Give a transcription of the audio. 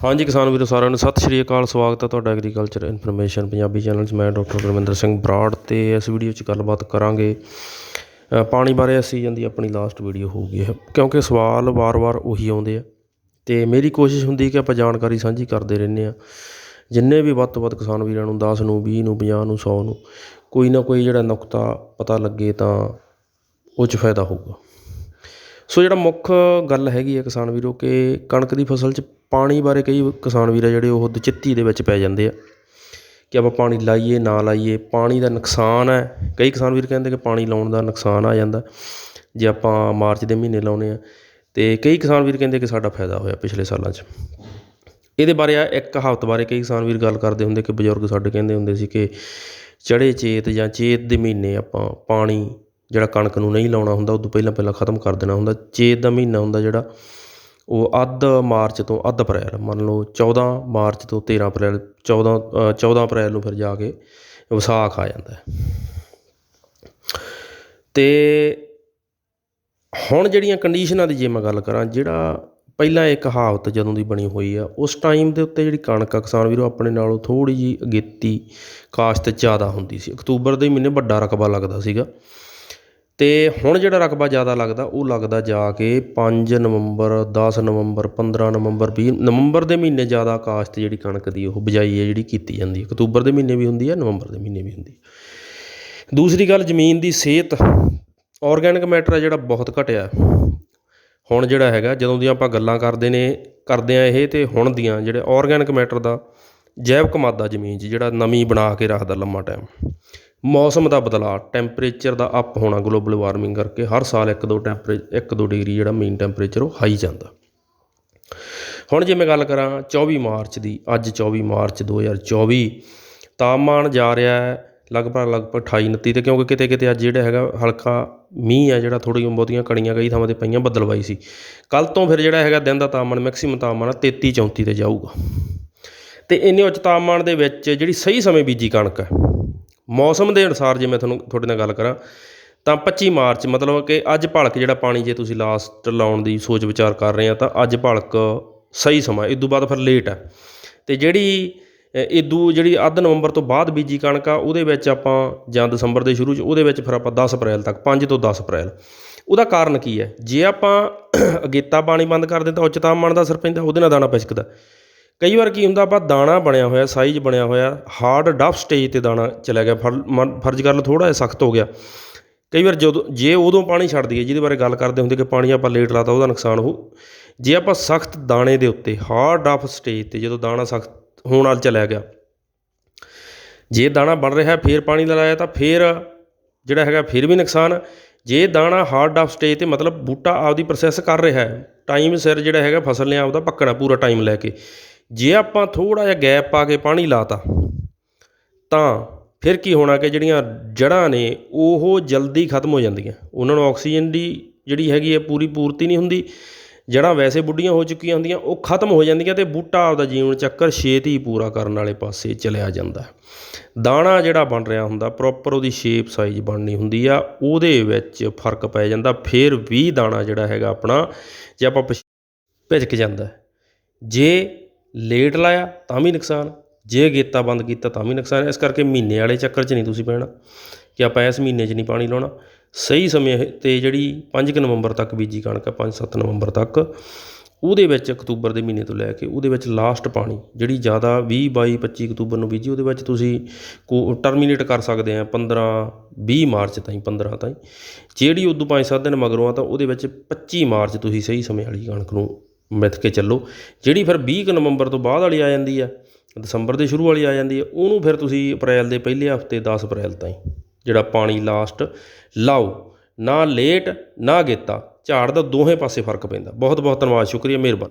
ਹਾਂਜੀ ਕਿਸਾਨ ਵੀਰੋ ਸਾਰਿਆਂ ਨੂੰ ਸਤਿ ਸ਼੍ਰੀ ਅਕਾਲ, ਸਵਾਗਤ ਹੈ ਤੁਹਾਡਾ ਐਗਰੀਕਲਚਰ ਇਨਫੋਰਮੇਸ਼ਨ ਪੰਜਾਬੀ ਚੈਨਲ 'ਚ। ਮੈਂ ਡਾਕਟਰ ਗੁਰਮਿੰਦਰ ਸਿੰਘ ਬਰਾੜ ਤੇ ਇਸ ਵੀਡੀਓ 'ਚ ਗੱਲਬਾਤ ਕਰਾਂਗੇ। ਪਾਣੀ ਬਾਰੇ ਅਸੀਂ ਜਾਂਦੀ ਆਪਣੀ ਲਾਸਟ ਵੀਡੀਓ ਹੋਊਗੀ ਇਹ, ਕਿਉਂਕਿ ਸਵਾਲ ਵਾਰ-ਵਾਰ ਉਹੀ ਆਉਂਦੇ ਆ। ਤੇ ਮੇਰੀ ਕੋਸ਼ਿਸ਼ ਹੁੰਦੀ ਕਿ ਆਪਾਂ ਜਾਣਕਾਰੀ ਸਾਂਝੀ ਕਰਦੇ ਰਹਿੰਦੇ ਆ। ਜਿੰਨੇ ਵੀ ਵੱਧ ਤੋਂ ਵੱਧ ਕਿਸਾਨ ਵੀਰਾਂ ਨੂੰ 10 ਨੂੰ 20 ਨੂੰ 50 ਨੂੰ 100 ਨੂੰ, ਕੋਈ ਨਾ ਕੋਈ ਜਿਹੜਾ ਨੁਕਤਾ ਪਤਾ ਲੱਗੇ ਤਾਂ ਉਹ 'ਚ ਫਾਇਦਾ ਹੋਊਗਾ। ਸੋ ਜਿਹੜਾ ਮੁੱਖ ਗੱਲ ਹੈਗੀ ਹੈ ਕਿਸਾਨ ਵੀਰੋ ਕਿ ਕਣਕ ਦੀ ਫਸਲ 'ਚ ਪਾਣੀ ਬਾਰੇ ਕਈ ਕਿਸਾਨ ਵੀਰ ਆ ਜਿਹੜੇ ਉਹ ਦੁਚਿੱਤੀ ਦੇ ਵਿੱਚ ਪੈ ਜਾਂਦੇ ਆ ਕਿ ਆਪਾਂ ਪਾਣੀ ਲਾਈਏ, ਨਾ ਲਾਈਏ, ਪਾਣੀ ਦਾ ਨੁਕਸਾਨ ਹੈ। ਕਈ ਕਿਸਾਨ ਵੀਰ ਕਹਿੰਦੇ ਕਿ ਪਾਣੀ ਲਾਉਣ ਦਾ ਨੁਕਸਾਨ ਆ ਜਾਂਦਾ, ਜੇ ਆਪਾਂ ਮਾਰਚ ਦੇ ਮਹੀਨੇ ਲਾਉਨੇ ਆ। ਅਤੇ ਕਈ ਕਿਸਾਨ ਵੀਰ ਕਹਿੰਦੇ ਕਿ ਸਾਡਾ ਫਾਇਦਾ ਹੋਇਆ ਪਿਛਲੇ ਸਾਲਾਂ 'ਚ। ਇਹਦੇ ਬਾਰੇ ਆ ਇੱਕ ਕਹਾਵਤ ਬਾਰੇ ਕਈ ਕਿਸਾਨ ਵੀਰ ਗੱਲ ਕਰਦੇ ਹੁੰਦੇ ਕਿ ਬਜ਼ੁਰਗ ਸਾਡੇ ਕਹਿੰਦੇ ਹੁੰਦੇ ਸੀ ਕਿ ਚੜੇ ਚੇਤ ਜਾਂ ਚੇਤ ਦੇ ਮਹੀਨੇ ਆਪਾਂ ਪਾਣੀ ਜਿਹੜਾ ਕਣਕ ਨੂੰ ਨਹੀਂ ਲਾਉਣਾ ਹੁੰਦਾ ਉਦੋਂ ਪਹਿਲਾਂ ਪਹਿਲਾਂ ਖਤਮ ਕਰ ਦੇਣਾ ਹੁੰਦਾ। ਚੇਤ ਦਾ ਮਹੀਨਾ ਹੁੰਦਾ ਜਿਹੜਾ ਉਹ ਅੱਧ ਮਾਰਚ ਤੋਂ ਅੱਧ ਅਪ੍ਰੈਲ ਮੰਨ ਲਓ 14 ਮਾਰਚ ਤੋਂ 13 ਅਪ੍ਰੈਲ 14 ਅ, 14 ਅਪ੍ਰੈਲ ਨੂੰ ਫਿਰ ਜਾ ਕੇ ਵਿਸਾਖ ਆ ਜਾਂਦਾ ਹੈ। ਤੇ ਹੁਣ ਜਿਹੜੀਆਂ ਕੰਡੀਸ਼ਨਾਂ ਦੀ ਜੇ ਮੈਂ ਗੱਲ ਕਰਾਂ ਜਿਹੜਾ ਪਹਿਲਾਂ ਇਹ ਕਹਾਵਤ ਜਦੋਂ ਦੀ ਬਣੀ ਹੋਈ ਆ ਉਸ ਟਾਈਮ ਦੇ ਉੱਤੇ ਜਿਹੜੀ ਕਣਕ ਆ ਕਿਸਾਨ ਵੀਰੋ ਆਪਣੇ ਨਾਲੋਂ ਥੋੜੀ ਜੀ ਅਗੇਤੀ ਕਾਸ਼ਤ ਜ਼ਿਆਦਾ ਹੁੰਦੀ ਸੀ। ਅਕਤੂਬਰ ਦੇ ਮਹੀਨੇ ਵੱਡਾ ਰਕਬਾ ਲੱਗਦਾ ਸੀਗਾ। ਅਤੇ ਹੁਣ ਜਿਹੜਾ ਰਕਬਾ ਜ਼ਿਆਦਾ ਲੱਗਦਾ, ਉਹ ਲੱਗਦਾ ਜਾ ਕੇ ਪੰਜ ਨਵੰਬਰ, ਦਸ ਨਵੰਬਰ 15 ਨਵੰਬਰ 20 ਨਵੰਬਰ ਦੇ ਮਹੀਨੇ ਜ਼ਿਆਦਾ ਕਾਸ਼ਤ ਜਿਹੜੀ ਕਣਕ ਦੀ ਉਹ ਬਿਜਾਈ ਹੈ, ਜਿਹੜੀ ਕੀਤੀ ਜਾਂਦੀ ਹੈ। ਅਕਤੂਬਰ ਦੇ ਮਹੀਨੇ ਵੀ ਹੁੰਦੀ ਹੈ, ਨਵੰਬਰ ਦੇ ਮਹੀਨੇ ਵੀ ਹੁੰਦੀ ਦੂਸਰੀ ਗੱਲ, ਜ਼ਮੀਨ ਦੀ ਸਿਹਤ। ਔਰਗੈਨਿਕ ਮੈਟਰ ਹੈ ਜਿਹੜਾ, ਬਹੁਤ ਘਟਿਆ। ਹੁਣ ਜਿਹੜਾ ਹੈਗਾ, ਜਦੋਂ ਦੀਆਂ ਆਪਾਂ ਗੱਲਾਂ ਕਰਦੇ ਨੇ, ਕਰਦੇ ਆ ਇਹ ਤੇ ਹੁਣ ਦੀਆਂ, ਜਿਹੜੇ ਔਰਗੈਨਿਕ ਮੈਟਰ ਦਾ ਜੈਵਿਕ ਮਾਦਾ ਜ਼ਮੀਨ 'ਚ, ਜਿਹੜਾ ਨਮੀ ਬਣਾ ਕੇ ਰੱਖਦਾ ਲੰਮਾ ਟਾਈਮ ਮੌਸਮ ਦਾ ਬਦਲਾਅ ਟੈਂਪਰੇਚਰ ਦਾ ਅੱਪ ਹੋਣਾ ਗਲੋਬਲ ਵਾਰਮਿੰਗ ਕਰਕੇ ਹਰ ਸਾਲ 1-2 ਟੈਂਪਰੇ 1-2 ਡਿਗਰੀ ਜਿਹੜਾ ਮੇਨ ਟੈਂਪਰੇਚਰ ਉਹ ਹਾਈ ਜਾਂਦਾ। ਹੁਣ ਜੇ ਮੈਂ ਗੱਲ ਕਰਾਂ 24 ਮਾਰਚ ਦੀ, ਅੱਜ 24 ਮਾਰਚ 2024 ਤਾਪਮਾਨ ਜਾ ਰਿਹਾ ਹੈ ਲਗਭਗ ਲਗਭਗ 28 29 ਤੇ ਕਿਉਂਕਿ ਕਿਤੇ ਕਿਤੇ ਅੱਜ ਜਿਹੜਾ ਹੈਗਾ ਹਲਕਾ ਮੀਂਹ ਹੈ ਜਿਹੜਾ ਥੋੜ੍ਹੀਆਂ ਬਹੁਤੀਆਂ ਕਣੀਆਂ ਕਈ ਥਾਵਾਂ ਤੇ ਪਈਆਂ ਬੱਦਲਵਾਈ ਸੀ। ਕੱਲ ਤੋਂ ਫਿਰ ਜਿਹੜਾ ਹੈਗਾ ਦਿਨ ਦਾ ਤਾਪਮਾਨ ਮੈਕਸਿਮਮ ਤਾਪਮਾਨ 33 34 ਤੇ ਜਾਊਗਾ। ਤੇ ਇੰਨੇ ਉੱਚ ਤਾਪਮਾਨ ਦੇ ਵਿੱਚ ਜਿਹੜੀ ਸਹੀ ਸਮੇਂ ਬੀਜੀ ਕਣਕ ਹੈ ਮੌਸਮ ਦੇ ਅਨੁਸਾਰ ਜੇ ਮੈਂ ਤੁਹਾਨੂੰ ਤੁਹਾਡੇ ਨਾਲ ਗੱਲ ਕਰਾਂ ਤਾਂ 25 ਮਾਰਚ ਮਤਲਬ ਕਿ ਅੱਜ ਭਲਕ ਜਿਹੜਾ ਪਾਣੀ ਜੇ ਤੁਸੀਂ ਲਾਸਟ ਲਾਉਣ ਦੀ ਸੋਚ ਵਿਚਾਰ ਕਰ ਰਹੇ ਆ ਤਾਂ ਅੱਜ ਭਲਕ ਸਹੀ ਸਮਾਂ ਇਦੋਂ ਬਾਅਦ ਫਿਰ ਲੇਟ ਹੈ ਤੇ ਜਿਹੜੀ ਅ, ਇਦੋਂ ਜਿਹੜੀ ਅੱਧ ਨਵੰਬਰ ਤੋਂ ਬਾਅਦ ਬੀਜੀ ਕਣਕ ਆ ਉਹਦੇ ਵਿੱਚ ਆਪਾਂ ਜਾਂ ਦਸੰਬਰ ਦੇ ਸ਼ੁਰੂ 'ਚ ਉਹਦੇ ਵਿੱਚ ਫਿਰ ਆਪਾਂ 10 ਅਪ੍ਰੈਲ ਤੱਕ 5 ਤੋਂ 10 ਅਪ੍ਰੈਲ। ਉਹਦਾ ਕਾਰਨ ਕੀ ਹੈ? ਜੇ ਆਪਾਂ ਅਗੇਤਾ ਪਾਣੀ ਬੰਦ ਕਰ ਦਿੰਦੇ ਤਾਂ ਉੱਚ ਤਾਪਮਾਨ ਦਾ ਅਸਰ ਪੈਂਦਾ ਉਹਦੇ ਨਾਲ ਦਾਣਾ ਪਿਸਕਦਾ। ਕਈ ਵਾਰ ਕੀ ਹੁੰਦਾ, ਆਪਾਂ ਦਾਣਾ ਬਣਿਆ ਹੋਇਆ ਸਾਈਜ਼ ਬਣਿਆ ਹੋਇਆ ਹਾਰਡ ਡਫ ਸਟੇਜ ਤੇ ਦਾਣਾ ਚਲਾ ਗਿਆ ਫਰ- ਮਨ- ਫਰਜ਼ ਕਰ ਲਓ ਥੋੜਾ ਜਿਹਾ ਸਖਤ ਹੋ ਗਿਆ। ਕਈ ਵਾਰ ਜਦੋਂ, ਜੇ ਉਦੋਂ ਪਾਣੀ ਛੱਡ ਦਈਏ, ਜਿਹਦੇ ਬਾਰੇ ਗੱਲ ਕਰਦੇ ਹੁੰਦੇ ਕਿ ਪਾਣੀ ਆਪਾਂ ਲੇਟ ਲਾਤਾ, ਉਹਦਾ ਨੁਕਸਾਨ ਹੋ, ਜੇ ਆਪਾਂ ਸਖਤ ਦਾਣੇ ਦੇ ਉੱਤੇ ਹਾਰਡ ਡਫ ਸਟੇਜ ਤੇ ਜਦੋਂ ਦਾਣਾ ਸਖਤ ਹੋਣ ਵਾਲ ਚਲਾ ਗਿਆ, ਜੇ ਦਾਣਾ ਬਣ ਰਿਹਾ, ਫੇਰ ਪਾਣੀ ਲਾਇਆ ਤਾਂ ਫੇਰ ਜਿਹੜਾ ਹੈਗਾ, ਫਿਰ ਵੀ ਨੁਕਸਾਨ। ਜੇ ਦਾਣਾ ਹਾਰਡ ਡਫ ਸਟੇਜ ਤੇ ਮਤਲਬ ਬੂਟਾ ਆਪਦੀ ਪ੍ਰੋਸੈਸ ਕਰ ਰਿਹਾ ਹੈ ਟਾਈਮ ਸਿਰ ਜਿਹੜਾ ਹੈਗਾ, ਫਸਲ ਨੇ ਆਪਦਾ ਪੱਕਣਾ, ਪੂਰਾ ਟਾਈਮ ਲੈ ਕੇ। ਜੇ ਆਪਾਂ ਥੋੜਾ ਜਿਹਾ ਗੈਪ ਪਾ ਕੇ ਪਾਣੀ ਲਾਤਾ, ਤਾਂ ਫਿਰ ਕੀ ਹੋਣਾ ਕਿ ਜਿਹੜੀਆਂ ਜੜ੍ਹਾਂ ਨੇ ਉਹ ਜਲਦੀ ਖਤਮ ਹੋ ਜਾਂਦੀਆਂ। ਉਹਨਾਂ ਨੂੰ ਆਕਸੀਜਨ ਦੀ ਜਿਹੜੀ ਹੈਗੀ ਹੈ ਪੂਰੀ ਪੂਰਤੀ ਨਹੀਂ ਹੁੰਦੀ। ਜੜ੍ਹਾਂ ਵੈਸੇ ਬੁੱਢੀਆਂ ਹੋ ਚੁੱਕੀਆਂ ਹੁੰਦੀਆਂ, ਉਹ ਖਤਮ ਹੋ ਜਾਂਦੀਆਂ ਤੇ ਬੂਟਾ ਆਪਦਾ ਜੀਵਨ ਚੱਕਰ ਛੇਤੀ ਪੂਰਾ ਕਰਨ ਵਾਲੇ ਪਾਸੇ ਚਲਿਆ ਜਾਂਦਾ ਦਾਣਾ ਜਿਹੜਾ ਬਣ ਰਿਹਾ ਹੁੰਦਾ ਪ੍ਰੋਪਰ ਉਹਦੀ ਸ਼ੇਪ ਸਾਈਜ਼ ਬਣਨੀ ਹੁੰਦੀ ਆ, ਉਹਦੇ ਵਿੱਚ ਫ਼ਰਕ ਪੈ ਜਾਂਦਾ। ਫਿਰ ਵੀ ਦਾਣਾ ਜਿਹੜਾ ਹੈਗਾ ਆਪਣਾ, ਜੇ ਆਪਾਂ ਪਿਛ- ਭਿਜਕ ਜਾਂਦਾ ਜੇ ਲੇਟ ਲਾਇਆ ਤਾਂ ਵੀ ਨੁਕਸਾਨ, ਜੇ ਗੇਤਾ ਬੰਦ ਕੀਤਾ ਤਾਂ ਵੀ ਨੁਕਸਾਨ। ਇਸ ਕਰਕੇ ਮਹੀਨੇ ਵਾਲੇ ਚੱਕਰ 'ਚ ਨਹੀਂ ਤੁਸੀਂ ਪੈਣਾ ਕਿ ਆਪਾਂ ਇਸ ਮਹੀਨੇ 'ਚ ਨਹੀਂ ਪਾਣੀ ਲਾਉਣਾ। ਸਹੀ ਸਮੇਂ ਤੇ ਜਿਹੜੀ 5 ਨਵੰਬਰ ਤੱਕ ਬੀਜੀ ਕਣਕ ਆ 5-7 ਨਵੰਬਰ ਤੱਕ, ਉਹਦੇ ਵਿੱਚ ਅਕਤੂਬਰ ਦੇ ਮਹੀਨੇ ਤੋਂ ਲੈ ਕੇ ਉਹਦੇ ਵਿੱਚ ਲਾਸਟ ਪਾਣੀ, ਜਿਹੜੀ ਜ਼ਿਆਦਾ 20 22 25 ਅਕਤੂਬਰ ਨੂੰ ਬੀਜੀ, ਉਹਦੇ ਵਿੱਚ ਤੁਸੀਂ ਕੋ ਟਰਮੀਨੇਟ ਕਰ ਸਕਦੇ ਆ 15 20 ਮਾਰਚ ਤਾਈਂ 15 ਤਾਈਂ। ਜਿਹੜੀ ਉਦੋਂ 5-7 ਦਿਨ ਮਗਰੋਂ ਆ ਤਾਂ ਉਹਦੇ ਵਿੱਚ 25 ਮਾਰਚ ਤੁਸੀਂ ਸਹੀ ਸਮੇਂ ਵਾਲੀ ਕਣਕ ਨੂੰ ਮਿੱਥ ਕੇ ਚੱਲੋ। ਜਿਹੜੀ ਫਿਰ 20 ਕੁ ਨਵੰਬਰ ਤੋਂ ਬਾਅਦ ਵਾਲੀ ਆ ਜਾਂਦੀ ਆ, ਦਸੰਬਰ ਦੇ ਸ਼ੁਰੂ ਵਾਲੀ ਆ ਜਾਂਦੀ ਹੈ ਉਹਨੂੰ ਫਿਰ ਤੁਸੀਂ ਅਪ੍ਰੈਲ ਦੇ ਪਹਿਲੇ ਹਫ਼ਤੇ 10 ਅਪ੍ਰੈਲ ਤਾਈਂ ਜਿਹੜਾ ਪਾਣੀ ਲਾਸਟ ਲਾਓ। ਨਾ ਲੇਟ, ਨਾ ਗੇਤਾ। ਝਾੜ ਦਾ ਦੋਹੇ ਪਾਸੇ ਫ਼ਰਕ ਪੈਂਦਾ। ਬਹੁਤ ਬਹੁਤ ਧੰਨਵਾਦ, ਸ਼ੁਕਰੀਆ, ਮਿਹਰਬਾਨੀ।